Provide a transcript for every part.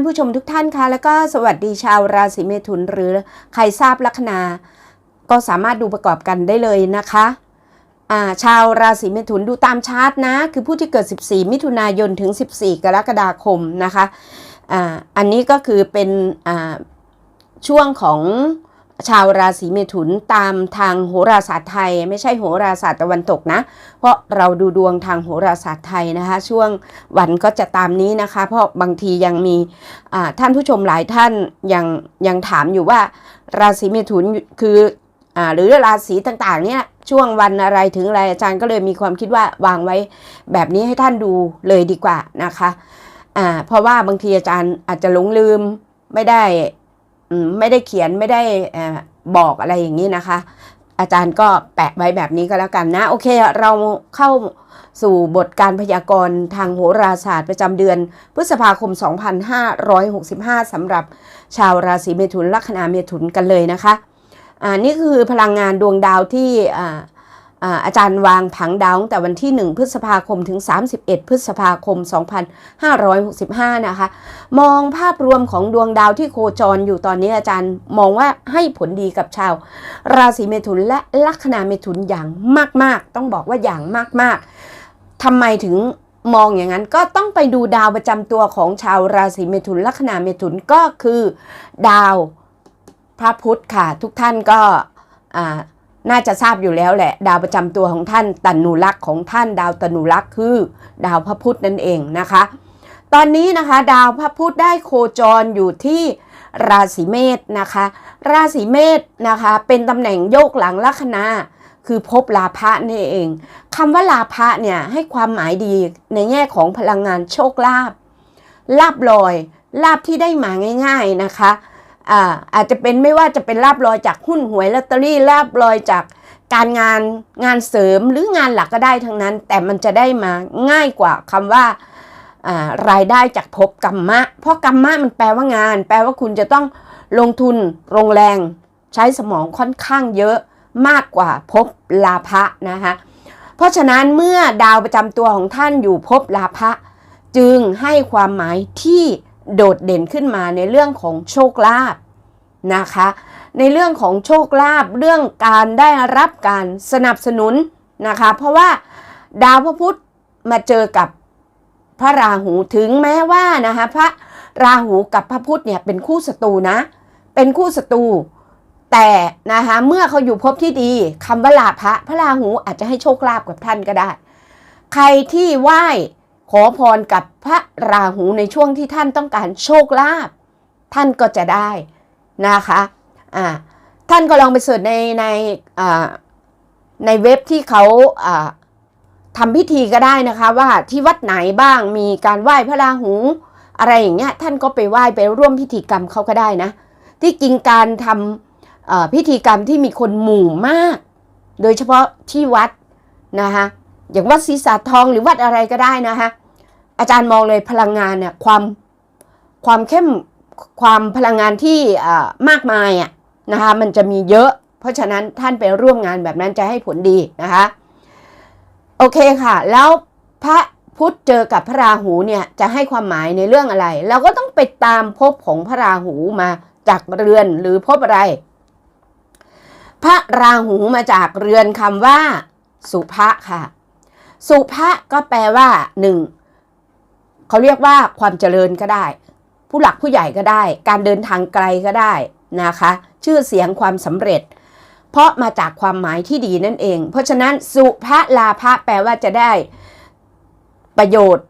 านผู้ชมทุกท่านคะแล้วก็สวัสดีชาวราศีเมถุนหรือใครทราบลัคนา ก็สามารถดูประกอบกันได้เลยนะคะาชาวราศีเมถุนดูตามชาร์ตนะ คือผู้ที่เกิด 14 มิถุนายนถึง 14 กรกฎาคมนะคะออันนี้ก็คือเป็นช่วงของ ชาวราศีเมถุนตามทางโหราศาสตร์ไทย ไม่ใช่โหราศาสตร์ตะวันตกนะ เพราะเราดูดวงทางโหราศาสตร์ไทยนะคะ ช่วงวันก็จะตามนี้นะคะ เพราะบางทียังมีท่านผู้ชมหลายท่านยังยังถามอยู่ว่าราศีเมถุนคืออหรือราศีต่างๆเนี่ยช่วงวันอะไรถึงอะไรอาจารย์ก็เลยมีความคิดว่าวางไว้แบบนี้ให้ท่านดูเลยดีกว่านะคะอ่าเพราะว่าบางทีอาจารย์อาจจะหลงลืมไม่ได้ ไม่ได้เขียนไม่ได้บอกอะไรอย่างนี้นะคะ อาจารย์ก็แปะไว้แบบนี้ก็แล้วกันนะ โอเคเราเข้าสู่บทการพยากรณ์ทางโหราศาสตร์ประจำเดือน พฤษภาคม 2565 สำหรับชาวราศีเมถุนลัคนาเมถุนกันเลยนะคะ อ่านี่คือพลังงานดวงดาวที่อ่า อาอาจารย์วางผังดาวตั้งแต่วันที่ 1 พฤษภาคมถึง 31 พฤษภาคม 2565 นะคะ มองภาพรวมของดวงดาวที่โคจรอยู่ตอนนี้อาจารย์มองว่าให้ผลดีกับชาว ราศีเมถุนและลัคนาเมถุนอย่างมาก ๆ ต้องบอกว่าอย่างมาก ๆทำไมถึงมองอย่างนั้นก็ต้องไปดูดาวประจำตัวของชาวราศีเมถุนลัคนาเมถุนก็คือ ดาวพระพุธค่ะ ทุกท่านก็อ่า น่าจะทราบอยู่แล้วแหละ ดาวประจำตัวของท่านตนุลักษ์ของท่านดาวตนุลักษ์คือ ดาวพระพุธนั่นเองนะคะ ตอนนี้นะคะ ดาวพระพุธได้โคจรอยู่ที่ราศีเมษนะคะ ราศีเมษนะคะ เป็นตำแหน่งโยกหลังลัคนาคือภพลาภะนี่เองคำว่าลาภะเนี่ยให้ความหมายดีในแง่ของพลังงานโชคลาภลาบลอยลาบที่ได้มาง่าย ๆนะคะ อ่าอาจจะเป็นไม่ว่าจะเป็นลาบลอยจากหุ้นหวยลอตเตอรี่ลาบลอยจากการงานงานเสริมหรืองานหลักก็ได้ทั้งนั้น แต่มันจะได้มาง่ายกว่าคำว่าอ่ารายได้จากภพกรรมะ เพราะกรรมะมันแปลว่างาน แปลว่าคุณจะต้องลงทุนลงแรง ใช้สมองค่อนข้างเยอะมากกว่าภพลาภะนะคะเพราะฉะนั้นเมื่อดาวประจำตัวของท่านอยู่ภพลาภะจึงให้ความหมายที่ โดดเด่นขึ้นมาในเรื่องของโชคลาภนะคะ ในเรื่องของโชคลาภเรื่องการได้รับการสนับสนุนนะคะ เพราะว่าดาวพระพุธมาเจอกับพระราหูถึงแม้ว่านะคะพระราหูกับพระพุธเนี่ยเป็นคู่ศัตรูนะ เป็นคู่ศัตรูแต่นะคะเมื่อเขาอยู่ภพที่ดีคำว่าลาภะพระราหูอาจจะให้โชคลาภกับท่านก็ได้ ใครที่ไหว้ ขอพรกับพระราหูในช่วงที่ท่านต้องการโชคลาภท่านก็จะได้นะคะอ่าท่านก็ลองไปเสิร์ชในในอ่าในเว็บที่เขาอ่าทำพิธีก็ได้นะคะว่าที่วัดไหนบ้างมีการไหว้พระราหู อะไรอย่างเงี้ยท่านก็ไปไหว้ไปร่วมพิธีกรรมเขาก็ได้นะ ที่จริงการทำพิธีกรรมที่มีคนหมู่มาก โดยเฉพาะที่วัดนะคะอย่างวัดศรีสาทองหรือวัดอะไรก็ได้นะคะ อาจารย์มองเลยพลังงานเนี่ยความความเข้มความพลังงานที่อ่ามากมายอะนะคะมันจะมีเยอะ เพราะฉะนั้นท่านไปร่วมงานแบบนั้นจะให้ผลดีนะคะโอเคค่ะ แล้วพระพุธเจอกับพระราหูเนี่ยจะให้ความหมายในเรื่องอะไร เราก็ต้องไปตามภพของพระราหูมาจากเรือนหรือภพอะไร พระราหูมาจากเรือนคำว่า สุภะค่ะ สุภะก็แปลว่าหนึ่ง เขาเรียกว่าความเจริญก็ได้ ผู้หลักผู้ใหญ่ก็ได้ การเดินทางไกลก็ได้นะคะ ชื่อเสียงความสำเร็จ เพราะมาจากความหมายที่ดีนั่นเอง เพราะฉะนั้นสุภลาภะแปลว่าจะได้ประโยชน์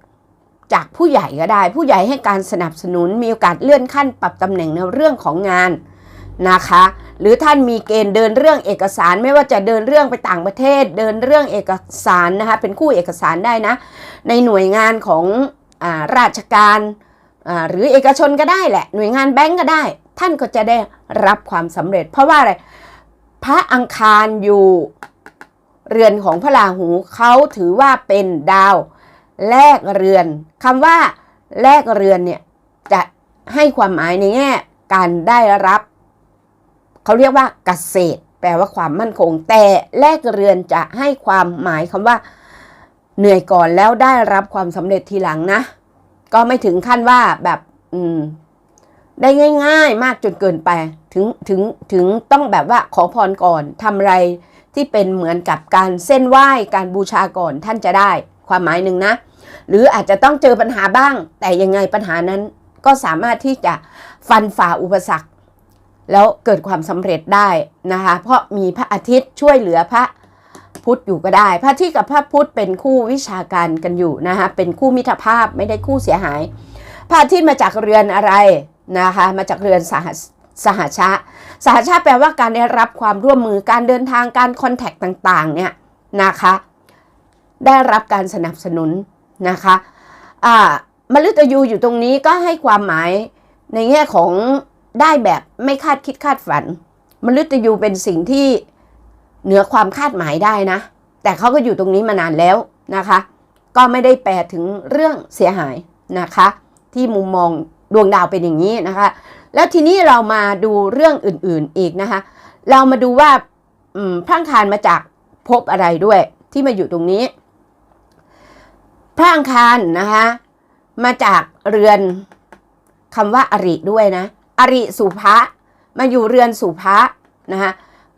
จากผู้ใหญ่ก็ได้ ผู้ใหญ่ให้การสนับสนุนมีโอกาสเลื่อนขั้นปรับตำแหน่งในเรื่องของงานนะคะ หรือท่านมีเกณฑ์เดินเรื่องเอกสารไม่ว่าจะเดินเรื่องไปต่างประเทศ เดินเรื่องเอกสารนะคะเป็นคู่เอกสารได้นะ ในหน่วยงานของ ราชการอาหรือเอกชนก็ได้แหละ หน่วยงานแบงก์ก็ได้ ท่านก็จะได้รับความสำเร็จ เพราะว่าอะไรพระอังคารอยู่เรือนของพระราหูเขาถือว่าเป็นดาวแลกเรือนคำว่าแลกเรือนเนี่ยจะให้ความหมายในแง่การได้รับเขาเรียกว่าเกษตร แปลว่าความมั่นคง แต่แลกเรือนจะให้ความหมายคำว่า เหนื่อยก่อนแล้วได้รับความสำเร็จทีหลังนะ ก็ไม่ถึงขั้นว่าแบบอืมได้ง่าย ๆ มากจนเกินไป ถึงถึงถึงต้องแบบว่าขอพรก่อนทำอะไรที่เป็นเหมือนกับการเส้นไหว้การบูชาก่อนท่านจะได้ความหมายหนึ่งนะ หรืออาจจะต้องเจอปัญหาบ้าง แต่ยังไงปัญหานั้นก็สามารถที่จะฟันฝ่าอุปสรรค แล้วเกิดความสำเร็จได้นะคะ เพราะมีพระอาทิตย์ช่วยเหลือพระ พุทธอยู่ก็ได้ พระทิตย์กับพระพุธเป็นคู่วิชาการกันอยู่นะคะเป็นคู่มิตรภาพไม่ได้คู่เสียหาย พระทิตย์มาจากเรือนอะไรนะคะมาจากเรือนสหสหชาสหชาแปลว่าการได้รับความร่วมมือการเดินทางการคอนแทคต่างๆเนี่ยนะคะได้รับการสนับสนุนนะคะอ่ามฤตยูอยู่ตรงนี้ก็ให้ความหมายในแง่ของได้แบบไม่คาดคิดคาดฝัน มฤตยูเป็นสิ่งที่ เหนือความคาดหมายได้นะ แต่เขาก็อยู่ตรงนี้มานานแล้วนะคะ ก็ไม่ได้แปลถึงเรื่องเสียหายนะคะ ที่มุมมองดวงดาวเป็นอย่างนี้นะคะ แล้วทีนี้เรามาดูเรื่องอื่นๆอีกนะคะ เรามาดูว่าพระอังคารมาจากภพอะไรด้วยที่มาอยู่ตรงนี้พระอังคารนะคะมาจากเรือนคำว่าอริด้วยนะ อริสุภะมาอยู่เรือนสุภะนะคะ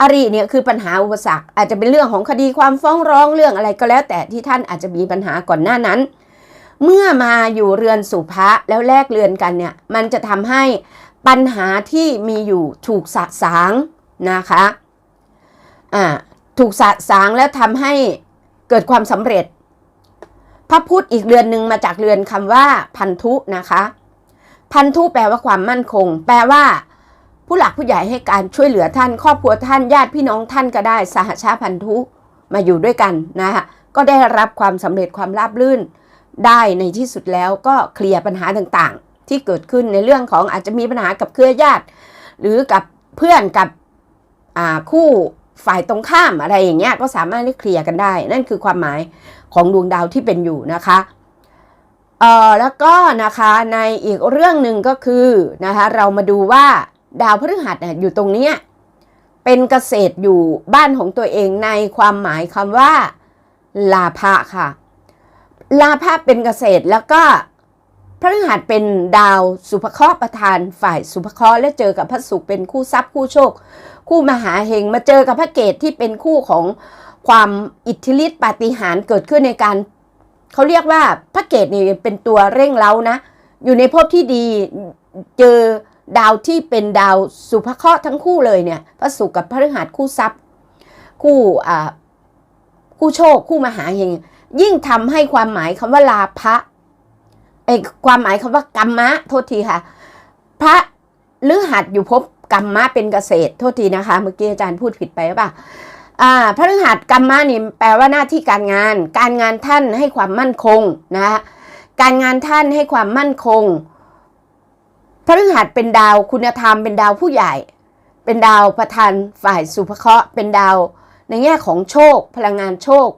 อริเนี่ยคือปัญหาอุปสรรค อาจจะเป็นเรื่องของคดีความฟ้องร้องเรื่องอะไรก็แล้วแต่ที่ท่านอาจจะมีปัญหาก่อนหน้านั้น เมื่อมาอยู่เรือนสุภะแล้วแลกเรือนกันเนี่ยมันจะทำให้ปัญหาที่มีอยู่ถูกสะสางนะคะอ่าถูกสะสางแล้วทำให้เกิดความสำเร็จ พระพุทธอีกเรือนหนึ่งมาจากเรือนคำว่าพันธุนะคะ พันธุแปลว่าความมั่นคง แปลว่า ผู้หลักผู้ใหญ่ให้การช่วยเหลือท่าน ครอบครัวท่านญาติพี่น้องท่านก็ได้ สหชาพันธุมาอยู่ด้วยกันนะคะก็ได้รับความสำเร็จความราบรื่น ได้ในที่สุดแล้วก็เคลียร์ปัญหาต่างๆ ที่เกิดขึ้นในเรื่องของอาจจะมีปัญหากับเครือญาติ หรือกับเพื่อนกับคู่ฝ่ายตรงข้ามอะไรอย่างเงี้ยก็สามารถที่เคลียร์กันได้ นั่นคือความหมายของดวงดาวที่เป็นอยู่นะคะเออแล้วก็นะคะในอีกเรื่องหนึ่งก็คือนะคะเรามาดูว่า ดาวพฤหัสเนี่ยอยู่ตรงนี้เป็นเกษตรอยู่บ้านของตัวเองในความหมายคำว่า ลาภะค่ะ ลาภะเป็นเกษตรแล้วก็พฤหัสเป็นดาวสุภเคราะห์ประธานฝ่ายสุภเคราะห์และเจอกับพระศุกร์เป็นคู่ทรัพย์คู่โชค คู่มหาเฮงมาเจอกับพระเกตที่เป็นคู่ของความอิทธิฤทธิปาฏิหาริย์เกิดขึ้นในการเขาเรียกว่าพระเกตนี่เป็นตัวเร่งเร้านะ อยู่ในภพที่ดีเจอ ดาวที่เป็นดาวสุภเคราะห์ทั้งคู่เลยเนี่ยพระศุกร์กับพฤหัสคู่ทรัพย์ คู่อ่าคู่โชคคู่มหาเฮงยิ่งทำให้ความหมายคำว่าลาภะไอความหมายคำว่ากรรมะ โทษทีค่ะ พระฤหัสอยู่ภพกรรมะเป็นเกษตร โทษทีนะคะ เมื่อกี้อาจารย์พูดผิดไปหรือเปล่าอ่าพระฤหัสกรรมะนี่แปลว่าหน้าที่การงาน การงานท่านให้ความมั่นคงนะการงานท่านให้ความมั่นคง พระฤหัสเป็นดาวคุณธรรมเป็นดาวผู้ใหญ่ เป็นดาวประธานฝ่ายสุภเคราะห์เป็นดาวในแง่ของโชค พลังงานโชค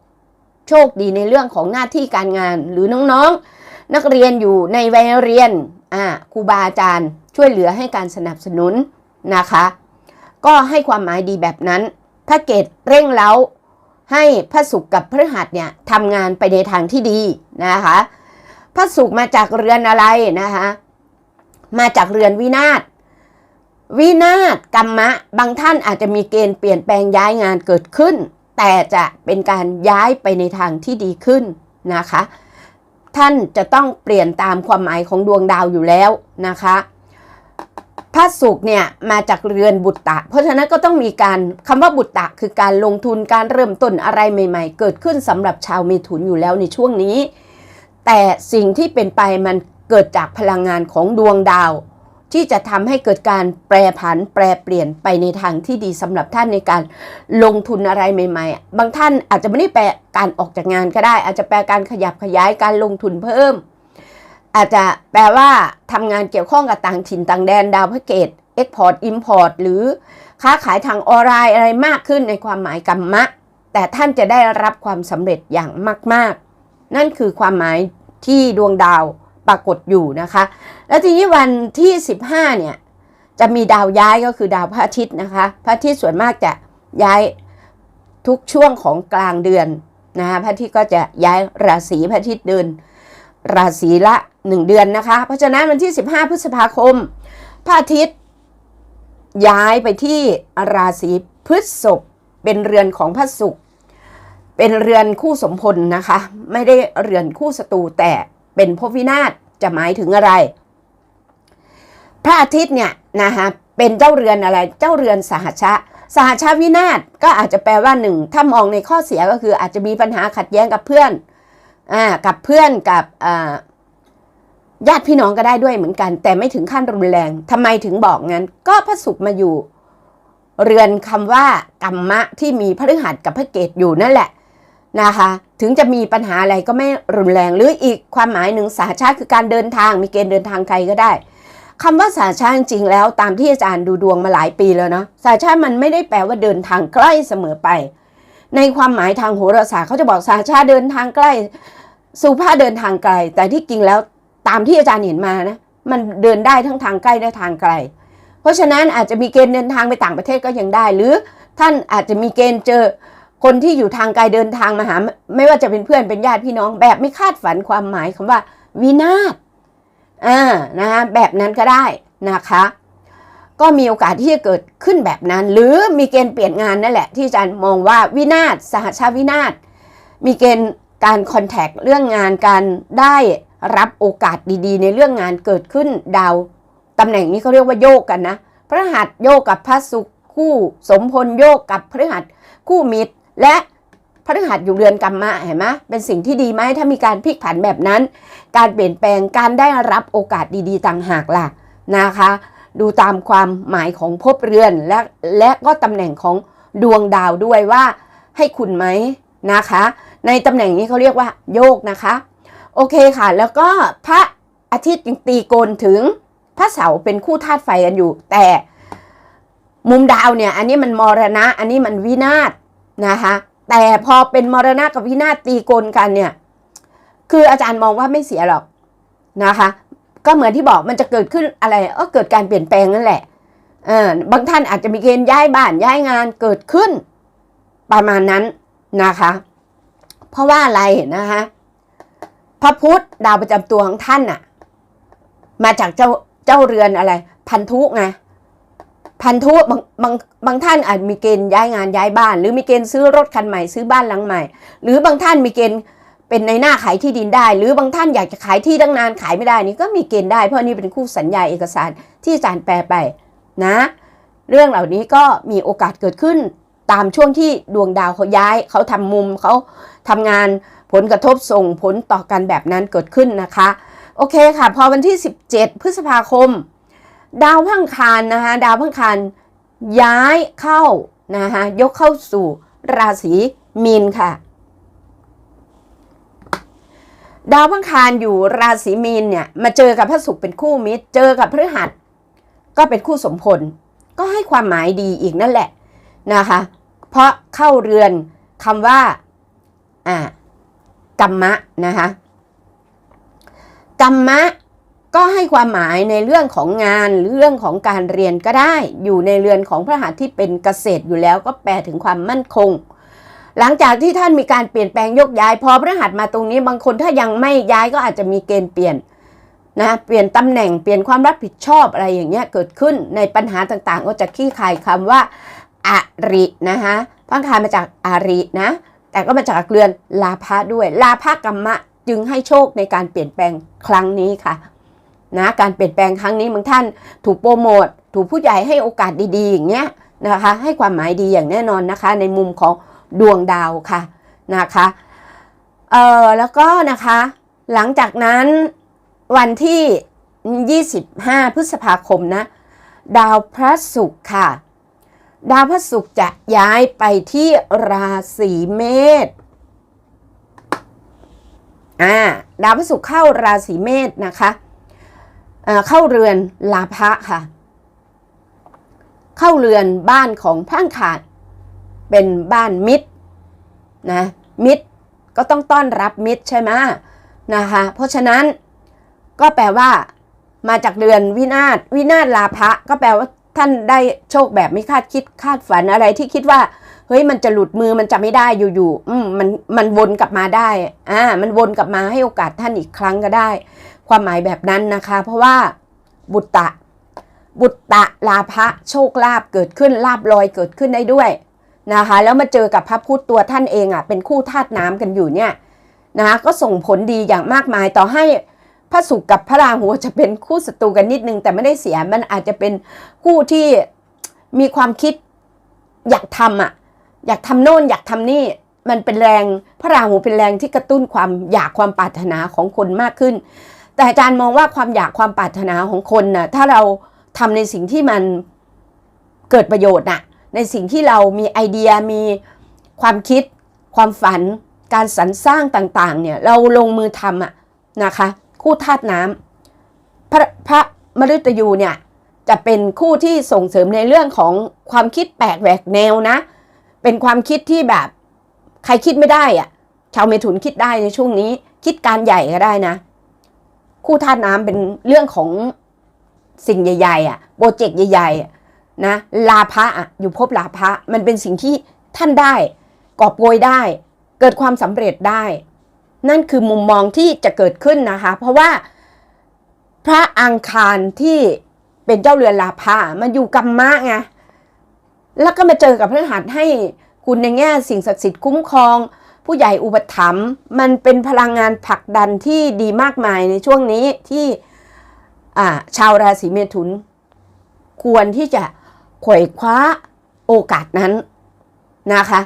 โชคดีในเรื่องของหน้าที่การงานหรือน้องๆ นักเรียนอยู่ในวัยเรียนอ่าครูบาอาจารย์ช่วยเหลือให้การสนับสนุนนะคะ ก็ให้ความหมายดีแบบนั้นพระเกตเร่งเร้าให้พระศุกร์กับพฤหัสเนี่ยทำงานไปในทางที่ดีนะคะพระศุกร์มาจากเรือนอะไรนะคะ มาจากเรือนวินาศวินาศกรรมะ บางท่านอาจจะมีเกณฑ์เปลี่ยนแปลงย้ายงานเกิดขึ้น แต่จะเป็นการย้ายไปในทางที่ดีขึ้นนะคะ ท่านจะต้องเปลี่ยนตามความหมายของดวงดาวอยู่แล้วนะคะพระศุกร์เนี่ยมาจากเรือนบุตตะ เพราะฉะนั้นก็ต้องมีการคำว่าบุตตะ คือการลงทุนการเริ่มต้นอะไรใหม่ ๆ เกิดขึ้นสำหรับชาวเมถุนอยู่แล้วในช่วงนี้ แต่สิ่งที่เป็นไปมัน เกิดจากพลังงานของดวงดาว ที่จะทำให้เกิดการแปรผันแปรเปลี่ยนไปในทางที่ดีสำหรับท่านในการลงทุนอะไรใหม่ ๆ บางท่านอาจจะไม่ได้แปลการออกจากงานก็ได้ อาจจะแปลการขยับขยายการลงทุนเพิ่ม อาจจะแปลว่าทำงานเกี่ยวข้องกับต่างถิ่นต่างแดนดาวพระเกตเอ็กพอร์ตอิมพอร์ตหรือค้าขายทางออนไลน์อะไรมากขึ้นในความหมายกรรมะ แต่ท่านจะได้รับความสำเร็จอย่างมาก ๆ นั่นคือความหมายที่ดวงดาว ปรากฏอยู่นะคะ แล้วทีนี้วันที่ 15 เนี่ย จะมีดาวย้ายก็คือดาวพระอาทิตย์นะคะ พระอาทิตย์ส่วนมากจะย้ายทุกช่วงของกลางเดือนนะคะพระอาทิตย์ก็จะย้ายราศีพระอาทิตย์เดิน ราศีละ1เดือนนะคะ เพราะฉะนั้นวันที่ 15 พฤษภาคม พระอาทิตย์ย้ายไปที่ราศีพฤษภเป็นเรือนของพระศุกร์เป็นเรือนคู่สมพลนะคะ ไม่ได้เรือนคู่ศัตรูแต่ เป็นภพวินาศจะหมายถึงอะไร พระอาทิตย์เนี่ยนะคะเป็นเจ้าเรือนอะไรเจ้าเรือนสหชะสหชาวินาศก็อาจจะแปลว่าหนึ่งถ้ามองในข้อเสียก็คืออาจจะมีปัญหาขัดแย้งกับเพื่อนอ่ากับเพื่อนกับอ่าญาติพี่น้องก็ได้ด้วยเหมือนกัน แต่ไม่ถึงขั้นรุนแรงทำไมถึงบอกงั้น ก็พระศุกร์มาอยู่ เรือนคำว่ากรรมะที่มีพฤหัสกับพระเกตอยู่นั่นแหละนะคะ ถึงจะมีปัญหาอะไรก็ไม่รุนแรง หรืออีกความหมายหนึ่งสหชาติคือการเดินทางมีเกณฑ์เดินทางไกลก็ได้คำว่าสาชาติจริงๆแล้วตามที่อาจารย์ดูดวงมาหลายปีแล้วเนาะสาชาติมันไม่ได้แปลว่าเดินทางใกล้เสมอไป ในความหมายทางโหราศาสตร์เขาจะบอกสาชาติเดินทางใกล้สุภาพเดินทางไกล แต่ที่จริงแล้วตามที่อาจารย์เห็นมานะมันเดินได้ทั้งทางใกล้และทางไกล เพราะฉะนั้นอาจจะมีเกณฑ์เดินทางไปต่างประเทศก็ยังได้ หรือท่านอาจจะมีเกณฑ์เจอ คนที่อยู่ทางไกลเดินทางมาหา ไม่ว่าจะเป็นเพื่อนเป็นญาติพี่น้อง แบบไม่คาดฝันความหมายคำว่า วินาศอ่านะคะแบบนั้นก็ได้นะคะ ก็มีโอกาสที่จะเกิดขึ้นแบบนั้น หรือมีเกณฑ์เปลี่ยนงานนั่นแหละ ที่อาจารย์มองว่าวินาศสหชาวินาศมีเกณฑ์การคอนแทคเรื่องงานการได้รับโอกาสดีๆ ในเรื่องงานเกิดขึ้นดาวตำแหน่งนี้เขาเรียกว่าโยกกันนะพระหัสโยกกับพระศุกร์คู่ สมพลโยกกับพฤหัสคู่มิตร และพระฤหัสอยู่เรือนกรรมะเห็นไหมเป็นสิ่งที่ดีไหมถ้ามีการพลิกผันแบบนั้น การเปลี่ยนแปลงการได้รับโอกาสดีๆต่างหากล่ะนะคะ ดูตามความหมายของภพเรือนและและก็ตำแหน่งของดวงดาวด้วยว่า ให้คุณไหมนะคะ ในตำแหน่งนี้เขาเรียกว่า โยกนะคะ โอเคค่ะ แล้วก็พระอาทิตย์ยังตีโกนถึงพระเสาร์เป็นคู่ธาตุไฟกันอยู่ แต่มุมดาวเนี่ย อันนี้มันมรณะ อันนี้มันวินาศ นะคะแต่พอเป็นมรณะกับวินาศตีกนกันเนี่ย คืออาจารย์มองว่าไม่เสียหรอกนะคะ ก็เหมือนที่บอกมันจะเกิดขึ้นอะไรเออเกิดการเปลี่ยนแปลงนั่นแหละเออบางท่านอาจจะมีเกณฑ์ย้ายบ้านย้ายงานเกิดขึ้น ประมาณนั้นนะคะ เพราะว่าอะไรนะคะพระพุธดาวประจำตัวของท่านน่ะ มาจากเจ้าเจ้าเรือนอะไร พันธุไง พันธุบางบางบางท่านอาจมีเกณฑ์ย้ายงานย้ายบ้าน หรือมีเกณฑ์ซื้อรถคันใหม่ซื้อบ้านหลังใหม่ หรือบางท่านมีเกณฑ์เป็นในหน้าขายที่ดินได้ หรือบางท่านอยากจะขายที่ตั้งนานขายไม่ได้นี่ก็มีเกณฑ์ได้เพราะนี่เป็นคู่สัญญาเอกสารที่อาจารย์แปลไปนะ เรื่องเหล่านี้ก็มีโอกาสเกิดขึ้นตามช่วงที่ดวงดาวเขาย้ายเขาทำมุมเขาทำงานผลกระทบส่งผลต่อกันแบบนั้นเกิดขึ้นนะคะ โอเคค่ะ พอวันที่ 17 พฤษภาคม ดาวพังคารนะคะดาวพังคารย้ายเข้านะคะยกเข้าสู่ราศีมีนค่ะ ดาวพังคารอยู่ราศีมีนเนี่ยมาเจอกับพระศุกร์เป็นคู่มิตร เจอกับพฤหัส ก็เป็นคู่สมพล ก็ให้ความหมายดีอีกนั่นแหละนะคะ เพราะเข้าเรือนคำว่าอ่ากรรมะนะคะกรรมะ ก็ให้ความหมายในเรื่องของงานหรือเรื่องของการเรียนก็ได้ อยู่ในเรือนของพระหัสที่เป็นเกษตรอยู่แล้วก็แปลถึงความมั่นคง หลังจากที่ท่านมีการเปลี่ยนแปลงยกย้าย พอพระหัสมาตรงนี้บางคนถ้ายังไม่ย้ายก็อาจจะมีเกณฑ์เปลี่ยนนะเปลี่ยนตำแหน่งเปลี่ยนความรับผิดชอบอะไรอย่างเงี้ยเกิดขึ้นในปัญหาต่างๆ ก็จะขี้คายคำว่าอารินะคะพังคายมาจากอารินะแต่ก็มาจากเรือนลาภะด้วยลาภกรรมะจึงให้โชคในการเปลี่ยนแปลงครั้งนี้ค่ะ นะการเปลี่ยนแปลงครั้งนี้บางท่านถูกโปรโมทถูกผู้ใหญ่ให้โอกาสดีๆอย่างเงี้ยนะคะให้ความหมายดีอย่างแน่นอนนะคะ ในมุมของดวงดาวค่ะนะคะเออแล้วก็นะคะหลังจากนั้นวันที่ 25 พฤษภาคมนะดาวพระศุกร์ค่ะ ดาวพระศุกร์จะย้ายไปที่ราศีเมษอ่าดาวพระศุกร์เข้าราศีเมษนะคะ เข้าเรือนลาภะค่ะ เข้าเรือนบ้านของพระอังขาด เป็นบ้านมิตรนะมิตรก็ต้องต้อนรับมิตรใช่ไหมนะคะเพราะฉะนั้นก็แปลว่า มาจากเรือนวินาศวินาศลาภะก็แปลว่าท่านได้โชคแบบไม่คาดคิดคาดฝันอะไรที่คิดว่า เฮ้ยมันจะหลุดมือมันจะไม่ได้อยู่ๆอืมมันมันวนกลับมาได้อ่ามันวนกลับมาให้โอกาสท่านอีกครั้งก็ได้ ความหมายแบบนั้นนะคะ เพราะว่าบุตตะ บุตตะลาภะโชคลาภเกิดขึ้นลาบลอยเกิดขึ้นได้ด้วยนะคะ แล้วมาเจอกับพระพุทธตัวท่านเองอะเป็นคู่ธาตุน้ำกันอยู่เนี่ยนะคะก็ส่งผลดีอย่างมากมายต่อให้พระศุกร์กับพระราหูจะเป็นคู่ศัตรูกันนิดนึง แต่ไม่ได้เสียมันอาจจะเป็นคู่ที่มีความคิดอยากทำอะ อยากทำโน่นอยากทำนี่มันเป็นแรงพระราหูเป็นแรงที่กระตุ้นความอยากความปรารถนาของคนมากขึ้น แต่อาจารย์มองว่าความอยากความปรารถนาของคนน่ะถ้าเราทำในสิ่งที่มันเกิดประโยชน์น่ะในสิ่งที่เรามีไอเดียมีความคิด ความฝัน การสรรสร้างต่างๆเนี่ยเราลงมือทำอะนะคะ คู่ธาตุน้ำพระพระมฤตยูเนี่ยจะเป็นคู่ที่ส่งเสริมในเรื่องของความคิดแปลกแหวกแนวนะ เป็นความคิดที่แบบใครคิดไม่ได้อะชาวเมถุนคิดได้ในช่วงนี้ คิดการใหญ่ก็ได้นะ คู่ธาตุน้ำเป็นเรื่องของสิ่งใหญ่ ๆ อะโปรเจกต์ใหญ่ๆนะลาภะอะอยู่ภพลาภะมันเป็นสิ่งที่ท่านได้กอบโกยได้ เกิดความสำเร็จได้ นั่นคือมุมมองที่จะเกิดขึ้นนะคะ เพราะว่าพระอังคารที่เป็นเจ้าเรือนลาภะมันอยู่กัมมะไง แล้วก็มาเจอกับพฤหัสให้คุณในแง่สิ่งศักดิ์สิทธิ์คุ้มครอง ผู้ใหญ่อุปถัมภ์มันเป็นพลังงานผลักดันที่ดีมากมายในช่วงนี้ที่ชาวราศีเมถุน ควรที่จะขวยคว้าโอกาสนั้นนะคะ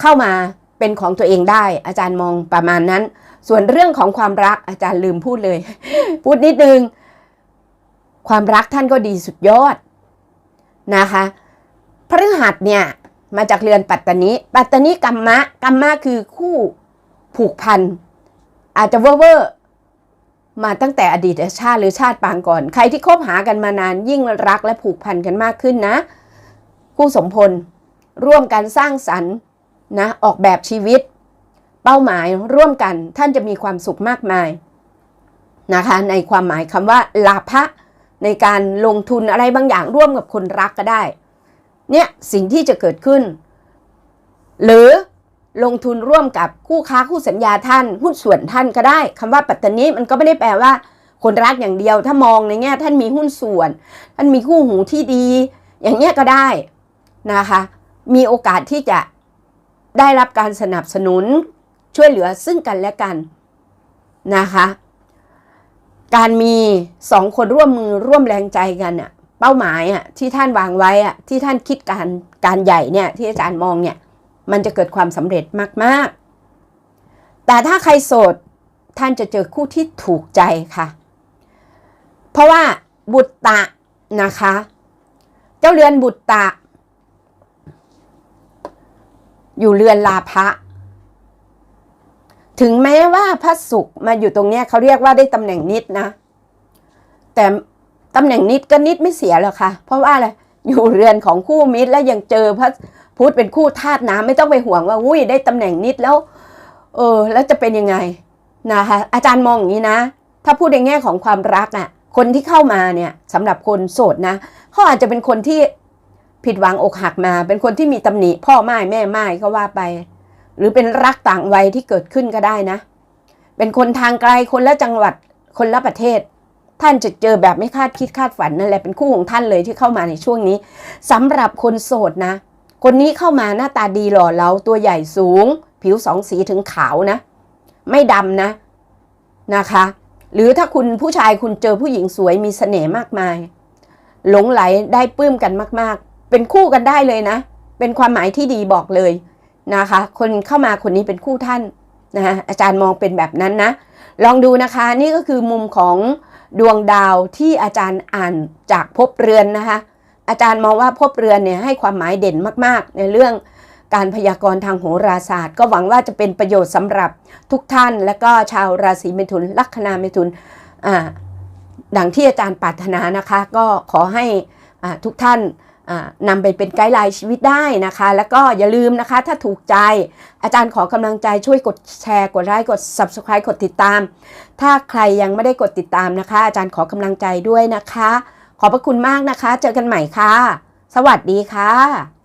เข้ามาเป็นของตัวเองได้ อาจารย์มองประมาณนั้น ส่วนเรื่องของความรักอาจารย์ลืมพูดเลย พูดนิดนึง ความรักท่านก็ดีสุดยอดนะคะ พฤหัสเนี่ยมาจากเรือนปัตตานิปัตตานิกัมมะกัมมะคือคู่ผูกพัน อาจจะเวอร์เวอร์มาตั้งแต่อดีตชาติหรือชาติปางก่อน ใครที่คบหากันมานานยิ่งรักและผูกพันกันมากขึ้นนะ คู่สมพล ร่วมกันสร้างสรรค์นะออกแบบชีวิต เป้าหมายร่วมกันท่านจะมีความสุขมากมายนะคะในความหมายคำว่าลาภะในการลงทุนอะไรบางอย่างร่วมกับคนรักก็ได้ เนี่ยสิ่งที่จะเกิดขึ้น หรือลงทุนร่วมกับคู่ค้าคู่สัญญาท่านหุ้นส่วนท่านก็ได้คำว่าปัตตานีมันก็ไม่ได้แปลว่า คนรักอย่างเดียวถ้ามองในแง่ท่านมีหุ้นส่วน ท่านมีคู่หูที่ดี อย่างเงี้ยก็ได้นะคะ มีโอกาสที่จะได้รับการสนับสนุนช่วยเหลือซึ่งกันและกันนะคะ การมีสองคนร่วมมือร่วมแรงใจกันอะ เป้าหมายอะที่ท่านวางไว้อะที่ท่านคิดการการใหญ่เนี่ยที่อาจารย์มองเนี่ยมันจะเกิดความสำเร็จมากๆ แต่ถ้าใครโสดท่านจะเจอคู่ที่ถูกใจค่ะ เพราะว่าบุตตะนะคะ เจ้าเรือนบุตตะ อยู่เรือนลาภะถึงแม้ว่าพระศุกร์มาอยู่ตรงเนี้ยเขาเรียกว่าได้ตำแหน่งนิดนะ แต่ ตำแหน่งนิดก็นิดไม่เสียหรอกค่ะ เพราะว่าอะไรอยู่เรือนของคู่มิตรแล้วยังเจอพระพุธเป็นคู่ธาตุน้ำไม่ต้องไปห่วงว่าอุ้ยได้ตำแหน่งนิดแล้ว เออ แล้วจะเป็นยังไงนะคะอาจารย์มองอย่างนี้นะ ถ้าพูดในแง่ของความรักอะ่ะ คนที่เข้ามาเนี่ยสำหรับคนโสดนะเขาอาจจะเป็นคนที่ผิดหวังอกหักมา เป็นคนที่มีตำหนิ พ่อไม้แม่ไม้ก็ว่าไป หรือเป็นรักต่างวัยที่เกิดขึ้นก็ได้นะ เป็นคนทางไกลคนละจังหวัดคนละประเทศ ท่านจะเจอแบบไม่คาดคิดคาดฝันนั่นแหละเป็นคู่ของท่านเลยที่เข้ามาในช่วงนี้สำหรับคนโสดนะ คนนี้เข้ามาหน้าตาดีหล่อเหลาตัวใหญ่สูง ผิวสองสีถึงขาวนะ ไม่ดำนะนะคะ หรือถ้าคุณผู้ชายคุณเจอผู้หญิงสวยมีเสน่ห์มากมาย หลงไหลได้ปลื้มกันมาก ๆ เป็นคู่กันได้เลยนะ เป็นความหมายที่ดีบอกเลยนะคะ คนเข้ามาคนนี้เป็นคู่ท่านนะอาจารย์มองเป็นแบบนั้นนะ ลองดูนะคะ นี่ก็คือมุมของ ดวงดาวที่อาจารย์อ่านจากภพเรือนนะคะ อาจารย์มองว่าภพเรือนเนี่ยให้ความหมายเด่นมากๆ ในเรื่องการพยากรณ์ทางโหราศาสตร์ ก็หวังว่าจะเป็นประโยชน์สำหรับทุกท่าน และก็ชาวราศีเมถุน ลัคนาเมถุนดังที่อาจารย์ปรารถนานะคะ ก็ขอให้ทุกท่าน นำไปเป็นไกด์ไลน์ชีวิตได้นะคะ แล้วก็อย่าลืมนะคะ ถ้าถูกใจอาจารย์ขอกำลังใจช่วยกดแชร์ กดไลค์กด subscribe กดติดตาม ถ้าใครยังไม่ได้กดติดตามนะคะ อาจารย์ขอกำลังใจด้วยนะคะ ขอบพระคุณมากนะคะ เจอกันใหม่ค่ะ สวัสดีค่ะ